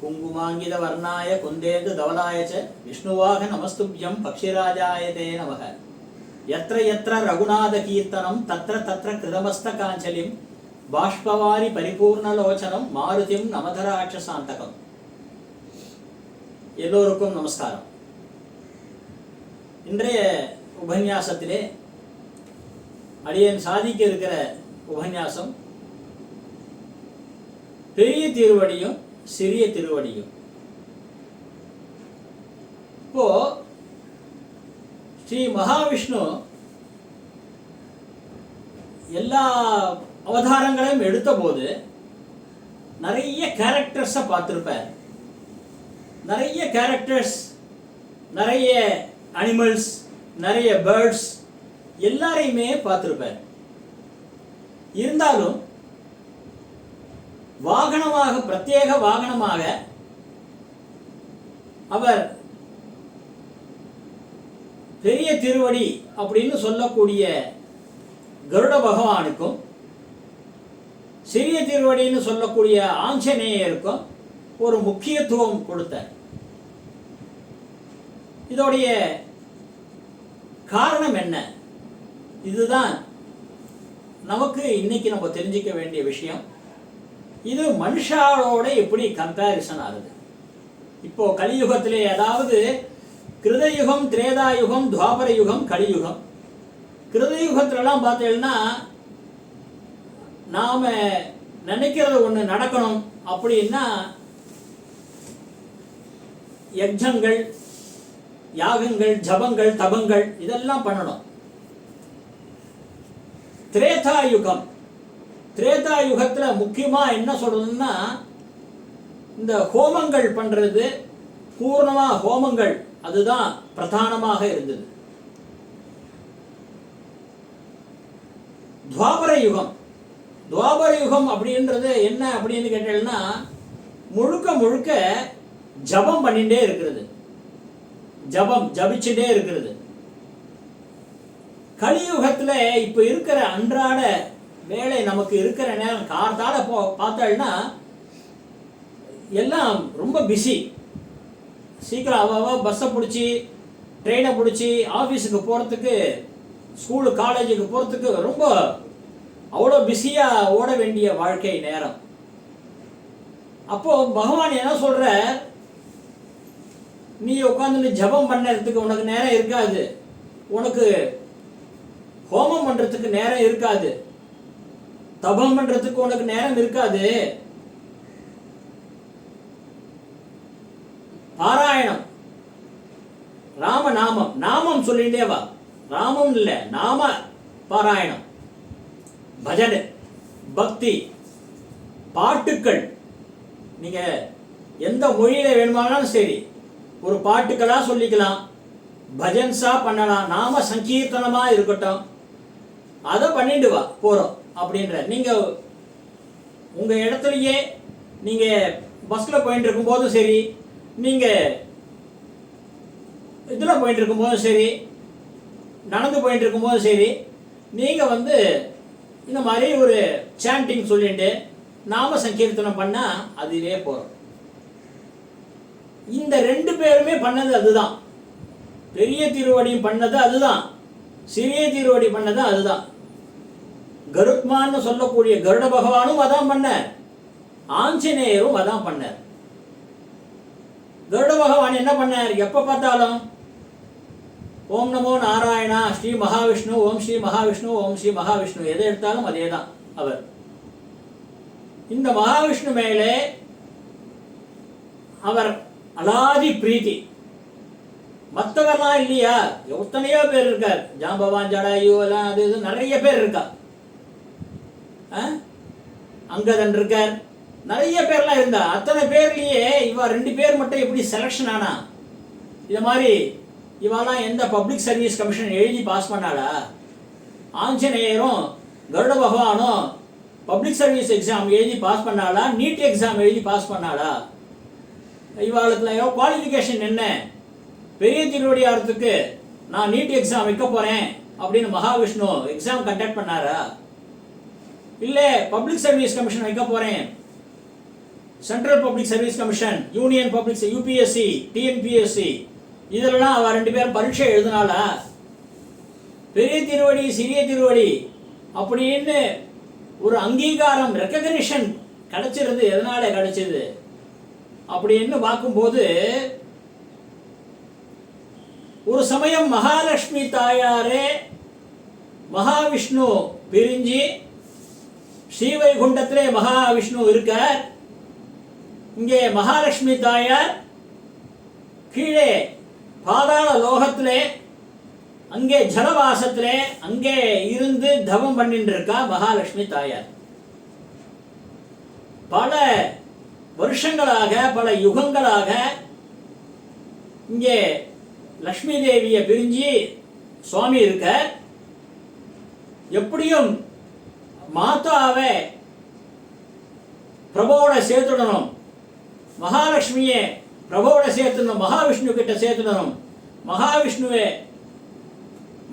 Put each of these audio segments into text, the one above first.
குங்குமாங்கித வர்ணாய குந்தேந்து தவலாய ச விஷ்ணுவாக நமஸ்துப்யம் பக்ஷிராஜாய தே நமக. எத்திர எத்திர ரகுநாத கீர்த்தனம் தத்ர தத்ர கிருதமஸ்த காஞ்சலிம் பாஷ்பவாரி பரிபூர்ணலோச்சனம் மாருதிம் நமதராட்ச சாந்தகம் எல்லோருக்கும் நமஸ்காரம் இன்றைய உபன்யாசத்திலே அடியன் சாதிக்க இருக்கிற உபன்யாசம் பெரிய தீர்வடியும் சிறிய திருவடியும். இப்போ ஸ்ரீ மகாவிஷ்ணு எல்லா அவதாரங்களையும் எடுத்த போது நிறைய கேரக்டர்ஸை பார்த்துருப்பார். நிறைய கேரக்டர்ஸ் நிறைய அனிமல்ஸ் நிறைய பேர்ட்ஸ் எல்லாரையுமே பார்த்துருப்பார். இருந்தாலும் வாகனமாக பிரத்யேக வாகனமாக அவர் பெரிய திருவடி அப்படின்னு சொல்லக்கூடிய கருட பகவானுக்கும் சிறிய திருவடின்னு சொல்லக்கூடிய ஆஞ்சநேயருக்கும் ஒரு முக்கியத்துவம் கொடுத்தார். இதோடைய காரணம் என்ன? இதுதான் நமக்கு இன்னைக்கு நம்ம தெரிஞ்சுக்க வேண்டிய விஷயம். இது மனுஷாவோட எப்படி கம்பேரிசன் ஆகுது? இப்போ கலியுகத்திலே அதாவது கிருதயுகம் திரேதாயுகம் துவாபர யுகம் கலியுகம். கிருதயுகத்திலலாம் பார்த்தீங்கன்னா நாம நினைக்கிறது ஒன்று நடக்கணும் அப்படின்னா யஜங்கள் யாகங்கள் ஜபங்கள் தபங்கள் இதெல்லாம் பண்ணணும். திரேதா யுகம் திரேதா யுகத்துல முக்கியமா என்ன சொல்லணும்னா இந்த ஹோமங்கள் பண்றது பூர்ணமா ஹோமங்கள் அதுதான் பிரதானமாக இருந்தது. துவாபர யுகம். துவாபர யுகம் அப்படின்றது என்ன அப்படின்னு கேட்டீங்கன்னா முழுக்க முழுக்க ஜபம் பண்ணிகிட்டே இருக்கிறது. ஜபம் ஜபிச்சுட்டே இருக்கிறது. கலியுகத்துல இப்போ இருக்கிற அன்றாட வேலை நமக்கு இருக்கிற நேரம் கார்த்தால போ பார்த்தோம்னா எல்லாம் ரொம்ப பிஸி சீக்கிரம் அவ்வளோ பஸ்ஸை பிடிச்சி ட்ரெயினை பிடிச்சி ஆஃபீஸுக்கு போகிறதுக்கு ஸ்கூலு காலேஜுக்கு போகிறதுக்கு ரொம்ப அவ்வளோ பிஸியாக ஓட வேண்டிய வாழ்க்கை நேரம். அப்போ பகவான் என்ன சொல்ற? நீ உட்காந்து ஜபம் பண்ணுறதுக்கு உனக்கு நேரம் இருக்காது. உனக்கு ஹோமம் பண்ணுறதுக்கு நேரம் இருக்காது. தபம் பண்றதுக்கு உனக்கு நேரம் இருக்காது. பாராயணம். ராம நாமம் நாமம் சொல்லிட்டே வா. ராமம் இல்ல நாம பாராயணம். பஜனை பக்தி பாட்டுக்கள். நீங்க எந்த மொழியில வேணுமானாலும் சரி ஒரு பாட்டுக்களா சொல்லிக்கலாம். பஜன்ஸா பண்ணலாம். நாம சங்கீர்த்தனமா இருக்கட்டும். அதை பண்ணிட்டு வா போறோம். அப்படின்ற நீங்க உங்க இடத்துலயே நீங்க பஸ்ல போயிட்டு இருக்கும்போதும் சரி நீங்க இதுல போயிட்டு இருக்கும்போதும் சரி நடந்து போயிட்டு இருக்கும்போதும் சரி நீங்க வந்து இந்த மாதிரி ஒரு சாண்டிங் சொல்லிட்டு நாம சங்கீர்த்தனம் பண்ணா அதுவே போறோம். இந்த ரெண்டு பேருமே பண்ணது அதுதான். பெரிய திருவடியும் பண்ணது அதுதான். சிறிய திருவடி பண்ணது அதுதான். கருத்மான்னு சொல்லக்கூடிய கருட பகவானும் அதான் பண்ணார். ஆஞ்சநேயரும் அதான் பண்ணார். கருட பகவான் என்ன பண்ணார்? எப்போ பார்த்தாலும் ஓம் நமோ நாராயணா ஸ்ரீ மகாவிஷ்ணு ஓம் ஸ்ரீ மகாவிஷ்ணு ஓம் ஸ்ரீ மகாவிஷ்ணு. எதை எடுத்தாலும் அதே தான் அவர். இந்த மகாவிஷ்ணு மேலே அவர் அலாதி பிரீத்தி. மற்றவர்லாம் இல்லையா? எத்தனையோ பேர் இருக்கார். ஜாம்பவான் ஜடாயு எல்லாம் அது இது நிறைய பேர் இருக்கா அங்கதன் இருக்கார். நிறைய பேர்லாம் இருந்தா அத்தனை பேர்லயே இவ ரெண்டு பேர் மட்டும் எப்படி செலக்ஷன் ஆனா? இது மாதிரி இவெல்லாம் எந்த பப்ளிக் சர்வீஸ் கமிஷன் எழுதி பாஸ் பண்ணாளா? ஆஞ்சநேயரும் கருட பகவானும் பப்ளிக் சர்வீஸ் எக்ஸாம் எழுதி பாஸ் பண்ணாளா? நீட் எக்ஸாம் எழுதி பாஸ் பண்ணாளா? இவாளுக்கு குவாலிஃபிகேஷன் என்ன? பெரிய திருவடியாரத்துக்கு நான் நீட் எக்ஸாம் வைக்க போறேன் அப்படின்னு மகாவிஷ்ணு எக்ஸாம் கண்டக்ட் பண்ணாரா? இல்லை பப்ளிக் சர்வீஸ் கமிஷன் வைக்க போறேன். Central public service commission union public UPSC TNPSC இதெல்லாம் அவள் ரெண்டு பேரும் பரீட்சை எழுதினாளா? பெரிய திருவடி சிறிய திருவடி அப்படின்னு ஒரு அங்கீகாரம் ரெக்கக்னிஷன் கிடைச்சிருது. எதனால கிடைச்சது? அப்படின்னு பார்க்கும்போது ஒரு சமயம் மகாலட்சுமி தாயாரே மகாவிஷ்ணு பிரிஞ்சு ஸ்ரீவைகுண்டத்திலே மகாவிஷ்ணு இருக்கார். இங்கே மகாலட்சுமி தாயார் கீழே பாதாள லோகத்திலே அங்கே ஜலவாசத்திலே அங்கே இருந்து தவம் பண்ணிட்டு இருக்கா மகாலட்சுமி தாயார். பல வருஷங்களாக பல யுகங்களாக இங்கே லக்ஷ்மி தேவியை பிரிஞ்சு சுவாமி இருக்க எப்படியும் மாதாவை பிரபோட சேர்த்துடணும். மகாலட்சுமியை பிரபோட சேர்த்துடணும் மகாவிஷ்ணு கிட்ட சேர்த்துடணும். மகாவிஷ்ணுவை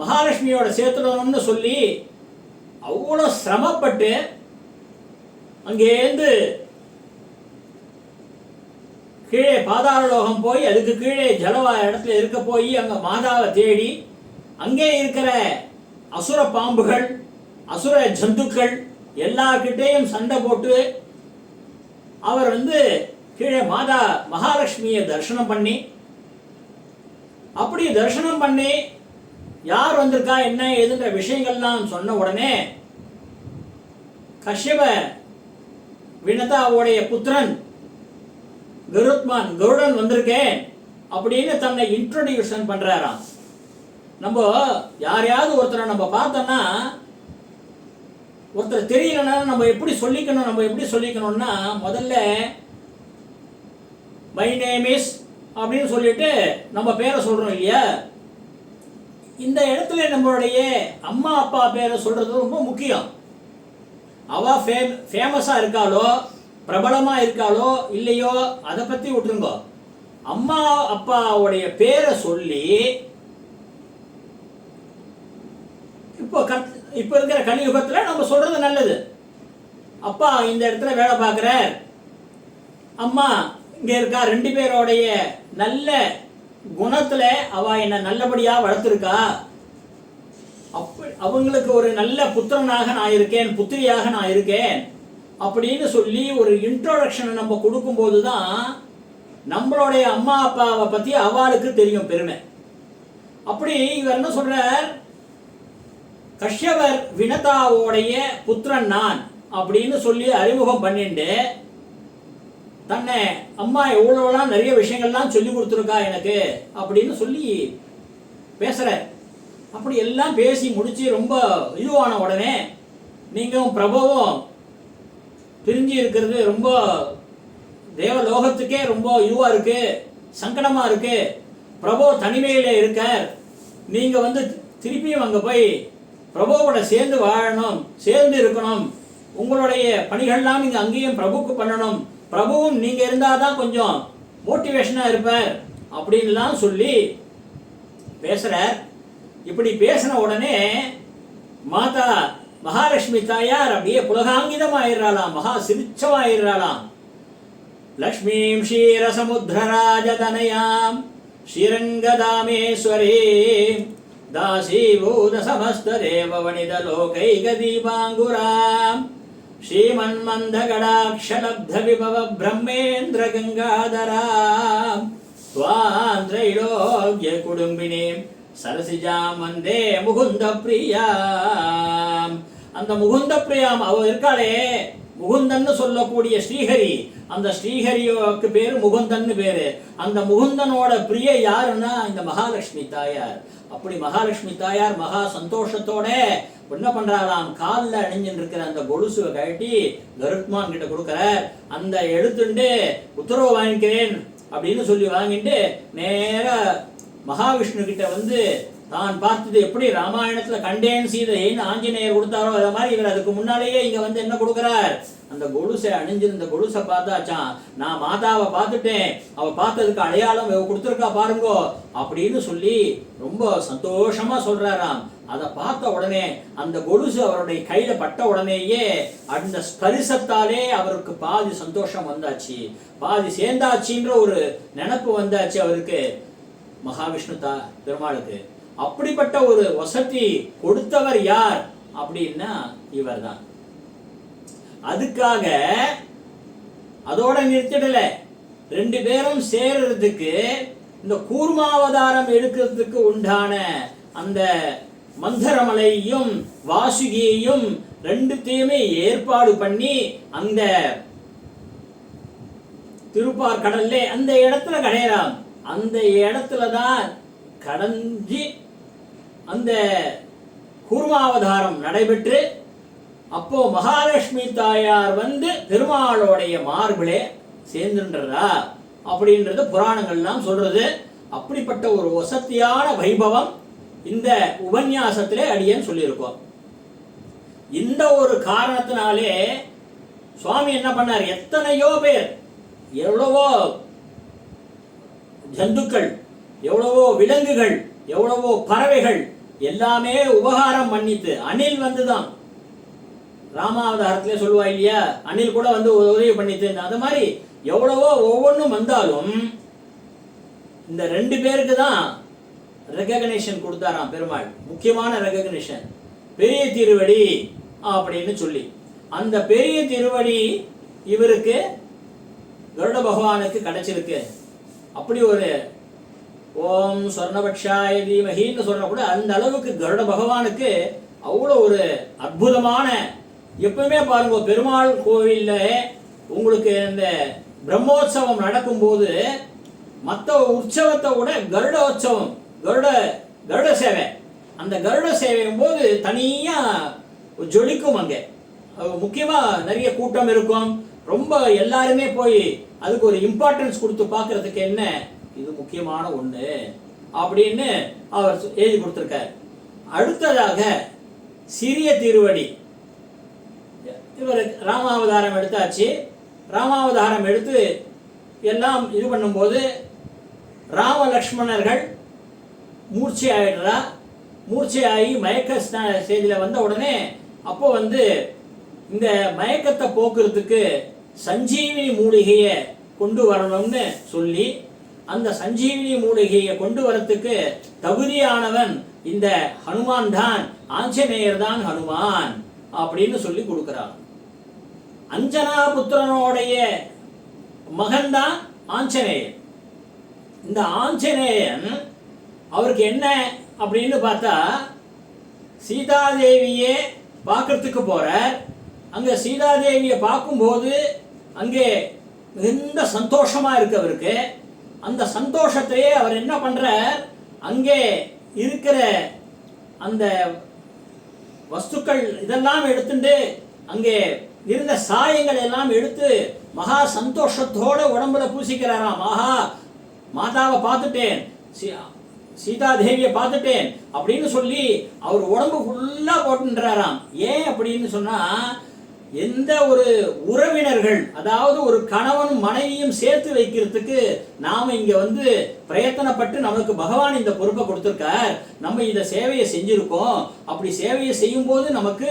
மகாலட்சுமியோட சேர்த்துடணும்னு சொல்லி அவ்வளோ சிரமப்பட்டு அங்கேருந்து கீழே பாதாளலோகம் போய் அதுக்கு கீழே ஜலவா இடத்துல இருக்க போய் அங்கே மாதாவை தேடி அங்கே இருக்கிற அசுர பாம்புகள் அசுர ஜந்துக்கள் எல்லார்கிட்டேயும் சண்டை போட்டு அவர் வந்து கீழே மாதா மகாலட்சுமியை தரிசனம் பண்ணி அப்படி தரிசனம் பண்ணி யார் வந்திருக்கா என்ன எதுன்ற விஷயங்கள்லாம் சொன்ன உடனே கஷ்யப வினதாவுடைய புத்திரன் கருத்மான் கருடன் வந்திருக்கேன் அப்படின்னு தன்னை இன்ட்ரோடியூஷன் பண்றாராம். நம்ம யாரையாவது ஒருத்தரை நம்ம பார்த்தோம்னா ஒருத்தர் தெரியலன்னா நம்ம எப்படி சொல்லிக்கணும் நம்ம எப்படி சொல்லிக்கணும்னா முதல்ல மை நேம் இஸ் அப்படின்னு சொல்லிட்டு நம்ம பேரை சொல்கிறோம் இல்லையா? இந்த இடத்துல நம்மளுடைய அம்மா அப்பா பேரை சொல்கிறது ரொம்ப முக்கியம். அவ ஃபேம் ஃபேமஸாக இருக்காளோ பிரபலமாக இருக்காளோ இல்லையோ அதை பற்றி விட்டுருங்க. அம்மா அப்பாவுடைய பேரை சொல்லி இப்போ கத் இப்போ இருக்கிற கலியுகத்தில் நம்ம சொல்றது நல்லது. அப்பா இந்த இடத்துல வேலை பார்க்குறார். அம்மா இங்கே இருக்கா? ரெண்டு பேரோடைய நல்ல குணத்தில் அவ என்னை நல்லபடியாக வளர்த்துருக்கா? அப்ப அவங்களுக்கு ஒரு நல்ல புத்திரனாக நான் இருக்கேன் புத்திரியாக நான் இருக்கேன் அப்படின்னு சொல்லி ஒரு இன்ட்ரோடக்ஷனை நம்ம கொடுக்கும்போது தான் நம்மளுடைய அம்மா அப்பாவை பற்றி அவளுக்கு தெரியும் பெருமை. அப்படி இவர் என்ன சொல்றார்? கஷ்யவர் வினதாவோடைய புத்திரன் நான் அப்படின்னு சொல்லி அறிமுகம் பண்ணிட்டு தன்னை அம்மா எவ்வளோலாம் நிறைய விஷயங்கள்லாம் சொல்லி கொடுத்துருக்கா எனக்கு? அப்படின்னு சொல்லி பேசுகிற அப்படி எல்லாம் பேசி முடித்து ரொம்ப இதுவான உடனே நீங்களும் பிரபுவும் பிரிஞ்சு இருக்கிறது ரொம்ப தேவலோகத்துக்கே ரொம்ப இதுவாக இருக்குது சங்கடமாக இருக்குது பிரபு தனிமையில் இருக்கார். நீங்கள் வந்து திருப்பியும் அங்கே போய் பிரபுவோட சேர்ந்து வாழணும் சேர்ந்து இருக்கணும். உங்களுடைய பணிகள்லாம் நீங்கள் அங்கேயும் பிரபுக்கு பண்ணணும். பிரபுவும் நீங்கள் இருந்தால் தான் கொஞ்சம் மோட்டிவேஷனாக இருப்பார் அப்படின்லாம் சொல்லி பேசுகிறார் இப்படி பேசின உடனே மாதா மகாலட்சுமி தாயார் அப்படியே புலகாங்கிதமாயிடுறாளாம். மகா சிரிச்சம் ஆயிடுறாளாம் லக்ஷ்மீம் க்ஷீரசமுத்திரராஜதனயாம் ஸ்ரீரங்கதாமேஸ்வரே. दासीभूत समस्त देव वणित लोकैकदीपाङ्गुराम् श्रीमन्मन्दगडाक्षलब्ध विभव ब्रह्मेन्द्र गङ्गाधराम् त्वां त्रैलोक्य कुडुम्बिनीं சரசிஜாம் வந்தே முகுந்த பிரியாம் அந்த முகுந்த பிரியாம் அவ இருக்காளே முகுந்தன்னு சொல்லக்கூடிய ஸ்ரீஹரி அந்த ஸ்ரீஹரியோக்கு பேரு முகுந்தன் பேரு. அந்த முகுந்தனோட பிரிய யாருன்னா இந்த மகாலட்சுமி தாயார். அப்படி மகாலட்சுமி தாயார் மகா சந்தோஷத்தோட என்ன பண்றாராம் காலில் அணிஞ்சுட்டு இருக்கிற அந்த கொலுசுவை கழட்டி கருத்மான் கிட்ட கொடுக்கறார். அந்த எழுத்துண்டு உத்தரவு வாங்கிக்கிறேன் அப்படின்னு சொல்லி வாங்கிட்டு நேர மகாவிஷ்ணு கிட்ட வந்து தான் பார்த்தது எப்படி ராமாயணத்துல கண்டேன் சீதைன்னு ஆஞ்சநேயர் கொடுத்தாரோ அத மாதிரி இவர் அதுக்கு முன்னாலேயே இங்க வந்து என்ன கொடுக்கிறார்? அந்த கொலுசை அணிஞ்சிருந்த கொலுசை பார்த்தாச்சான் நான் மாதாவை பார்த்துட்டேன் அவ பார்த்ததுக்கு அடையாளம் கொடுத்துருக்கா பாருங்கோ அப்படின்னு சொல்லி ரொம்ப சந்தோஷமா சொல்றாராம். அதை பார்த்த உடனே அந்த கொலுசு அவருடைய கையில பட்ட உடனேயே அந்த ஸ்பரிசத்தாலே அவருக்கு பாதி சந்தோஷம் வந்தாச்சு. பாதி சேர்ந்தாச்சுன்ற ஒரு நினப்பு வந்தாச்சு அவருக்கு. மகாவிஷ்ணு தா பெருமாளுக்கு. அப்படிப்பட்ட ஒரு வசதி கொடுத்தவர் யார் அப்படின்னா இவர்தான். அதுக்காக அதோட நிறுத்திடல. ரெண்டு பேரும் சேர்றதுக்கு இந்த கூர்மாவதாரம் எடுக்கிறதுக்கு உண்டான அந்த மந்தரமலையும் வாசுகியையும் ரெண்டுத்தையுமே ஏற்பாடு பண்ணி அந்த திருப்பார் கடல்ல அந்த இடத்துல கடையலாம். அந்த இடத்துல தான் கடஞ்சி அந்த கூர்மாவதாரம் நடைபெற்று அப்போ மகாலட்சுமி தாயார் வந்து பெருமாளுடைய மார்பிளே சேர்ந்துன்றதா அப்படின்றது புராணங்கள்லாம் சொல்றது. அப்படிப்பட்ட ஒரு வசத்தியான வைபவம் இந்த உபன்யாசத்திலே அடியேன் சொல்லியிருக்கோம். இந்த ஒரு காரணத்தினாலே சுவாமி என்ன பண்ணார்? எத்தனையோ பேர் எவ்வளவோ ஜந்துக்கள் எவ்வளவோ விலங்குகள் எவ்வளவோ பறவைகள் எல்லாமே உபகாரம் பண்ணித்து அணில் வந்துதான். ராமாவதாரத்திலே சொல்லுவா இல்லையா? அணில் கூட வந்து உதவி பண்ணித்து அது மாதிரி எவ்வளவோ ஒவ்வொன்றும் வந்தாலும் இந்த ரெண்டு பேருக்கு தான் ரெகக்னேஷன் கொடுத்தாராம் பெருமாள். முக்கியமான ரெகக்னேஷன் பெரிய திருவடி அப்படின்னு சொல்லி. அந்த பெரிய திருவடி இவருக்கு கருட பகவானுக்கு கிடைச்சிருக்கு. அப்படி ஒரு ஓம் சொர்ணபக்ஷாய தீமகின்னு சொல்ற கூட அந்த அளவுக்கு கருட பகவானுக்கு அவ்வளோ ஒரு அற்புதமான எப்பவுமே பாருங்க பெருமாள் கோவிலில் உங்களுக்கு இந்த பிரம்மோற்சவம் நடக்கும்போது மற்ற உற்சவத்தை விட கருடோற்சவம் கருட கருட சேவை. அந்த கருட சேவையும் போது தனியாக ஜொலிக்கும் அங்கே. முக்கியமாக நிறைய கூட்டம் இருக்கும். ரொம்ப எல்லாருமே போய் அதுக்கு ஒரு இம்பார்ட்டன்ஸ் கொடுத்து பார்க்கறதுக்கு என்ன இது முக்கியமான ஒண்ணு அப்படின்னு அவர் எழுதி கொடுத்துருக்கார். அடுத்ததாக சிறிய திருவடி. இவர் ராமாவதாரம் எடுத்தாச்சு. ராமாவதாரம் எடுத்து எல்லாம் இது பண்ணும்போது ராம லக்ஷ்மணர்கள் மூர்ச்சை ஆயிடுறா. மூர்ச்சையாகி மயக்க ஸ்டேஜில் வந்த உடனே அப்போ வந்து இந்த மயக்கத்தை போக்குறதுக்கு சஞ்சீவினி மூலிகையை கொண்டு வரணும்னு சொல்லி அந்த சஞ்சீவினி மூலிகையை கொண்டு வரத்துக்கு தகுதியானவன் இந்த ஹனுமான் தான் ஆஞ்சநேயர் தான் ஹனுமான் அப்படின்னு சொல்லி கொடுக்கிறான் அஞ்சனா புத்திரனுடைய மகன்தான் ஆஞ்சநேயன் இந்த ஆஞ்சநேயன் அவருக்கு என்ன அப்படின்னு பார்த்தா சீதாதேவியே பார்க்கறதுக்கு போறார். அங்க சீதாதேவியை பார்க்கும்போது அங்கே மிகுந்த சந்தோஷமா இருக்கு அவருக்கு. அந்த சந்தோஷத்தையே அவர் என்ன பண்ணுறார் அங்கே இருக்கிற அந்த வஸ்துக்கள் இதெல்லாம் எடுத்துட்டு அங்கே இருந்த சாயங்கள் எல்லாம் எடுத்து மகா சந்தோஷத்தோட உடம்புல பூசிக்கிறாராம். ஆஹா மாதாவை பார்த்துட்டேன் சீ- சீதா தேவியை பார்த்துட்டேன் அப்படின்னு சொல்லி அவர் உடம்பு ஃபுல்லா போட்டுன்றாராம். ஏன் அப்படின்னு சொன்னா எந்த ஒரு உறவினர்கள் அதாவது ஒரு கணவனும் மனைவியும் சேர்த்து வைக்கிறதுக்கு நாம இங்க வந்து பிரயத்தனப்பட்டு நமக்கு பகவான் இந்த பொறுப்பை கொடுத்துருக்கார். நம்ம இந்த சேவையை செஞ்சிருக்கோம். அப்படி சேவையை செய்யும் போது நமக்கு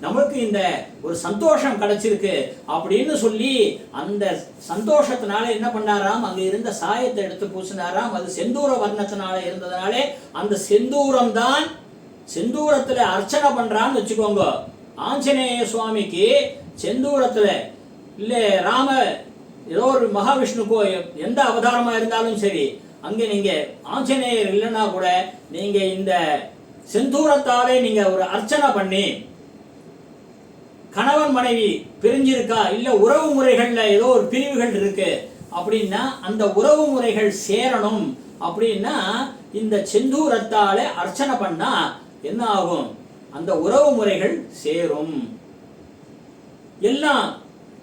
நமக்கு இந்த ஒரு சந்தோஷம் கிடைச்சிருக்கு அப்படின்னு சொல்லி அந்த சந்தோஷத்தினால என்ன பண்ணாராம்? அங்க இருந்த சாயத்தை எடுத்து பூசினாராம். அது செந்தூர வர்ணத்தினால இருந்ததுனாலே அந்த செந்தூரம் தான் செந்தூரத்துல அர்ச்சனை பண்றான்னு வச்சுக்கோங்க. ஆஞ்சநேய சுவாமிக்கு செந்தூரத்தில் இல்லை ராம ஏதோ ஒரு மகாவிஷ்ணுக்கோ எந்த அவதாரமாக இருந்தாலும் சரி அங்கே நீங்கள் ஆஞ்சநேயர் இல்லைன்னா கூட நீங்கள் இந்த செந்தூரத்தாலே நீங்கள் ஒரு அர்ச்சனை பண்ணி கணவன் மனைவி பிரிஞ்சிருக்கா இல்லை உறவு முறைகளில் ஏதோ ஒரு பிரிவுகள் இருக்கு அப்படின்னா அந்த உறவு முறைகள் சேரணும் அப்படின்னா இந்த செந்தூரத்தாலே அர்ச்சனை பண்ணால் என்ன ஆகும்? அந்த உறவு முறைகள் சேரும். எல்லாம்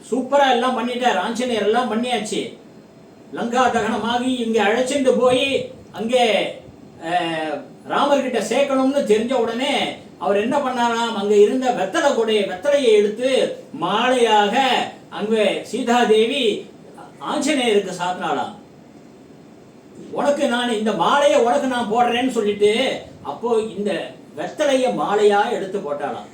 சூப்பரா எல்லாம் பண்ணிட்டார். ஆஞ்சநேயர் எல்லாம் பண்ணியாச்சு. லங்கா தகனமாகி இங்க அழைச்சிட்டு போய் அங்கே ராமர்கிட்ட சேர்க்கணும்னு தெரிஞ்ச உடனே அவர் என்ன பண்ணாராம்? அங்க இருந்த வெத்தலை கொடை வெத்தலையை எடுத்து மாலையாக அங்கே சீதாதேவி ஆஞ்சநேயருக்கு சாத்தினாளாம். உனக்கு நான் இந்த மாலையை உனக்கு நான் போடுறேன்னு சொல்லிட்டு அப்போ இந்த வெத்தலைய மாலையா எடுத்து போட்டாலாம்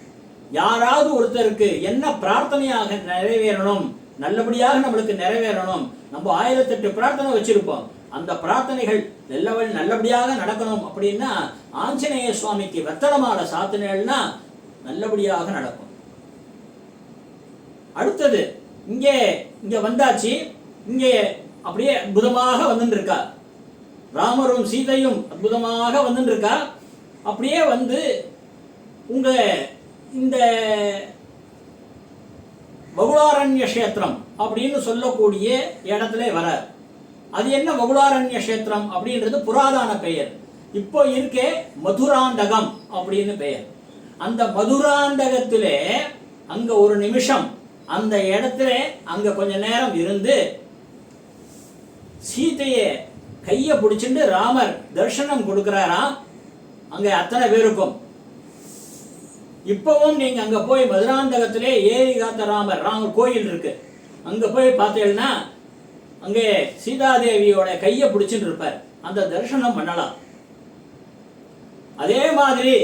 யாராவது ஒருத்தருக்கு என்ன பிரார்த்தனையாக நிறைவேறணும் நல்லபடியாக நம்மளுக்கு நிறைவேறணும் நம்ம ஆயிரத்தெட்டு பிரார்த்தனை வச்சிருப்போம். அந்த பிரார்த்தனைகள் நல்லவள் நல்லபடியாக நடக்கணும் அப்படின்னா ஆஞ்சநேய சுவாமிக்கு வெத்தலை மாலை சாத்தினேன்னா நல்லபடியாக நடக்கும். அடுத்தது இங்கே இங்க வந்தாச்சு. இங்கே அப்படியே அற்புதமாக வந்துட்டு இருக்கா. ராமரும் சீதையும் அற்புதமாக வந்துட்டு இருக்கா. அப்படியே வந்து உங்க இந்த பகுலாரண்ய கஷேத்திரம் அப்படின்னு சொல்லக்கூடிய இடத்துல வர அது என்ன பகுலாரண்ய கஷேத்திரம் அப்படின்றது புராதான பெயர். இப்போ இருக்கே மதுராந்தகம் அப்படின்னு பெயர். அந்த மதுராந்தகத்திலே அங்க ஒரு நிமிஷம் அந்த இடத்துல அங்க கொஞ்ச நேரம் இருந்து சீதையை கையை பிடிச்சிட்டு ராமர் தரிசனம் கொடுக்கிறாராம். அங்கே அத்தனை பேருக்கும் இப்பவும் நீங்க அங்க போய் மதுராந்தகத்திலே ஏரி காத்த ராமர் ராமர் கோயில் இருக்கு. அங்க போய் பார்த்தீங்கன்னா அங்கே சீதாதேவியோட கையை பிடிச்சிட்டு இருப்பார். அந்த தரிசனம் பண்ணலாம். அதே மாதிரி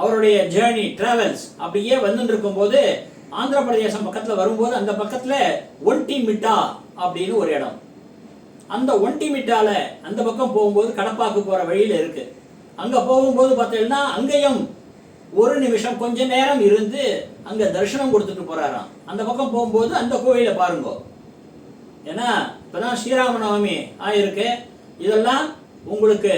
அவருடைய ஜேர்னி டிராவல்ஸ் அப்படியே வந்துட்டு இருக்கும்போது ஆந்திர பிரதேசம் பக்கத்தில் வரும்போது அந்த பக்கத்தில் ஒன்டி மிட்டா அப்படின்னு ஒரு இடம். அந்த ஒன்டி மிட்டால அந்த பக்கம் போகும்போது கடப்பாக்கு போற வழியில இருக்கு. அங்கே போகும்போது பார்த்தீங்கன்னா அங்கேயும் ஒரு நிமிஷம் கொஞ்ச நேரம் இருந்து அங்கே தரிசனம் கொடுத்துட்டு போகிறாராம் அந்த பக்கம் போகும்போது அந்த கோயிலை பாருங்க. ஏன்னா இப்பதான் ஸ்ரீராம நவமி ஆயிருக்கு. இதெல்லாம் உங்களுக்கு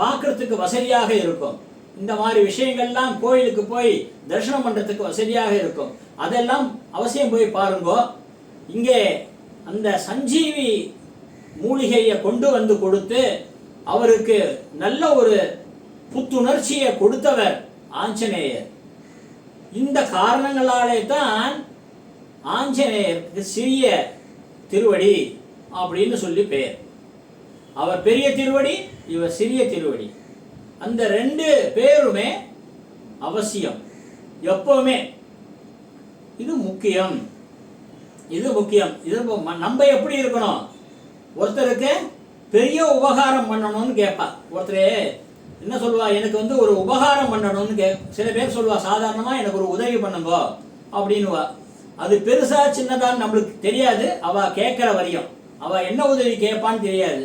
பார்க்கறதுக்கு வசதியாக இருக்கும். இந்த மாதிரி விஷயங்கள்லாம் கோயிலுக்கு போய் தரிசனம் பண்ணுறதுக்கு வசதியாக இருக்கும். அதெல்லாம் அவசியம் போய் பாருங்க. இங்கே அந்த சஞ்சீவி மூலிகையை கொண்டு வந்து கொடுத்து அவருக்கு நல்ல ஒரு புத்துணர்ச்சியை கொடுத்தவர் ஆஞ்சநேயர். இந்த காரணங்களாலே தான் ஆஞ்சநேயருக்கு சிறிய திருவடி அப்படின்னு சொல்லி பெயர் அவர் பெரிய திருவடி இவர் சிறிய திருவடி. அந்த ரெண்டு பேருமே அவசியம். எப்பவுமே. இது முக்கியம். இது முக்கியம். இது நம்ம எப்படி இருக்கணும்? ஒருத்தருக்கு பெரிய உபகாரம் பண்ணணும்னு கேட்பா ஒருத்தர் என்ன சொல்லுவா? எனக்கு வந்து ஒரு உபகாரம் பண்ணணும்னு கே சில பேர் சொல்லுவா சாதாரணமா எனக்கு ஒரு உதவி பண்ணுங்கோ அப்படின்னுவா. அது பெருசா சின்னதான்னு நம்மளுக்கு தெரியாது. அவ கேட்குற வரையும். அவ என்ன உதவி கேட்பான்னு தெரியாது.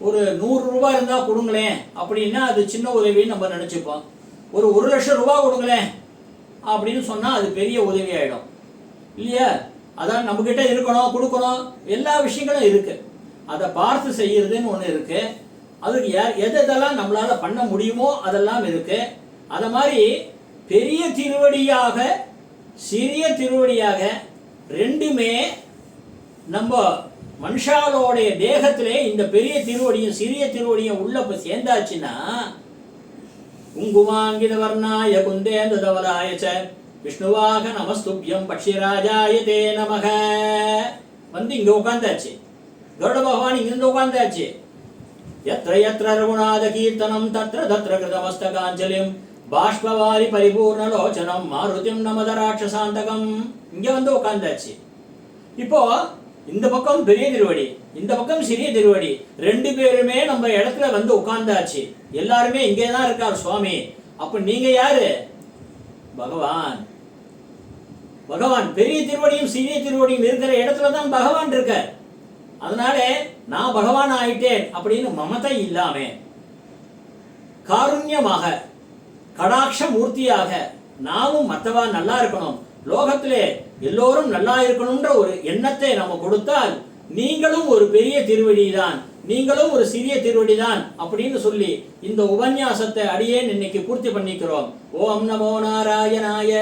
ஒரு நூறு ரூபா இருந்தா கொடுங்களேன் அப்படின்னா அது சின்ன உதவின்னு நம்ம நினைச்சுப்போம். ஒரு ஒரு லட்சம் ரூபா கொடுங்களேன் அப்படின்னு சொன்னா அது பெரிய உதவி ஆயிடும் இல்லையா? அதான் நம்மக்கிட்ட இருக்கணும் கொடுக்கணும் எல்லா விஷயங்களும் இருக்குது அதை பார்த்து செய்யறதுன்னு ஒன்று இருக்கு. அதுக்கு எது எதெல்லாம் நம்மளால பண்ண முடியுமோ அதெல்லாம் இருக்கு. அதை மாதிரி பெரிய திருவடியாக சிறிய திருவடியாக ரெண்டுமே நம்ம மனுஷாலோடைய தேகத்திலே இந்த பெரிய திருவடியும் சிறிய திருவடியும் உள்ள போய் சேர்ந்தாச்சுன்னா குங்குமாங்கித வர்ணாய குந்தேந்து தவராய ச விஷ்ணுவாக நமஸ்துபியம் பட்சிராஜாய தே நமக. வந்து இங்க உட்காந்தாச்சு கருட பகவான் இங்கிருந்து உட்காந்தாச்சு எத்திர எத்திர ரகுநாத கீர்த்தனம் தத்ர தத்ர கிருதமஸ்தகாஞ்சலிம் பாஷ்பவாரி பரிபூர்ணலோச்சனம் மாருதிம் நமத ராட்சசாந்தகம் இங்க வந்து உட்காந்தாச்சு இப்போ இந்த பக்கம் பெரிய திருவடி இந்த பக்கம் சிறிய திருவடி ரெண்டு பேருமே நம்ம இடத்துல வந்து உட்கார்ந்தாச்சு எல்லாருமே இங்கே தான் இருக்கார் சுவாமி. அப்ப நீங்க யாரு? பகவான். பகவான் பெரிய திருவடியும் சிறிய திருவடியும் இருக்கிற இடத்துல தான் பகவான் இருக்கார். அதனால நான் பகவான் ஆயிட்டேன் அப்படின்னு மமதை இல்லாம காருண்யமாக கடாட்ச மூர்த்தியாக நாமும் மற்றவா நல்லா இருக்கணும் லோகத்திலே எல்லோரும் நல்லா இருக்கணும்ன்ற ஒரு எண்ணத்தை நம்ம கொடுத்தால் நீங்களும் ஒரு பெரிய திருவடிதான் நீங்களும் ஒரு சிறிய திருவடி தான் அப்படின்னு சொல்லி இந்த உபன்யாசத்தை அடியேன் இன்னைக்கு பூர்த்தி பண்ணிக்கிறோம். ஓம் நமோ நாராயணாய.